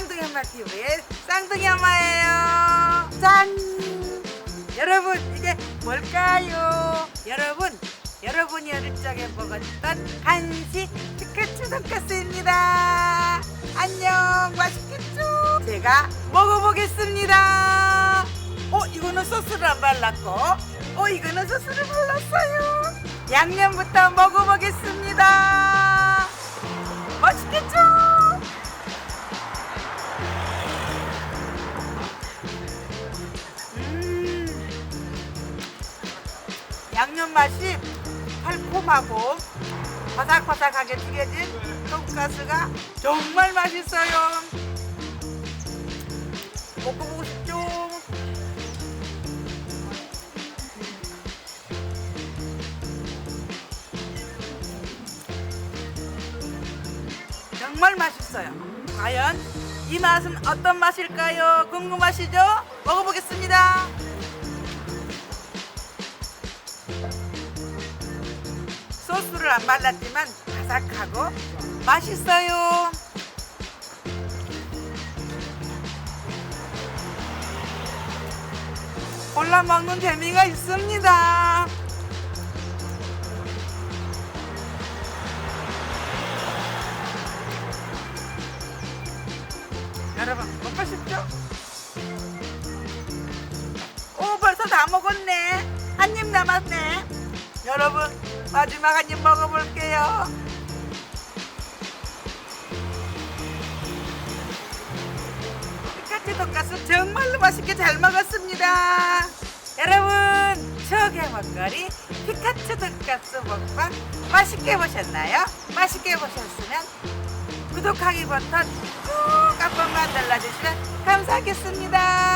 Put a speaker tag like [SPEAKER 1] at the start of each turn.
[SPEAKER 1] 쌍둥이 엄마 TV의 쌍둥이 엄마예요. 짠! 여러분 이게 뭘까요? 여러분 여러분이 어릴 적에 먹었던 간식 피카츄 돈가스입니다. 안녕 맛있겠죠? 제가 먹어보겠습니다. 어 이거는 소스를 안 발랐고 어 이거는 소스를 발랐어요. 양념부터 먹어보겠습니다. 양념 맛이 달콤하고 바삭바삭하게 튀겨진 돈가스가 정말 맛있어요. 먹어보고 싶죠? 정말 맛있어요. 과연 이 맛은 어떤 맛일까요? 궁금하시죠? 먹어보겠습니다. 소스를 안 발랐지만 바삭하고 맛있어요. 골라 먹는 재미가 있습니다. 여러분 먹고 싶죠? 오 벌써 다 먹었네 마지막 한 입 먹어볼게요 피카츄 돈가스 정말로 맛있게 잘 먹었습니다 여러분 추억의 먹거리 피카츄 돈가스 먹방 맛있게 보셨나요? 맛있게 보셨으면 구독하기 버튼 꾹 한 번만 눌러주시면 감사하겠습니다.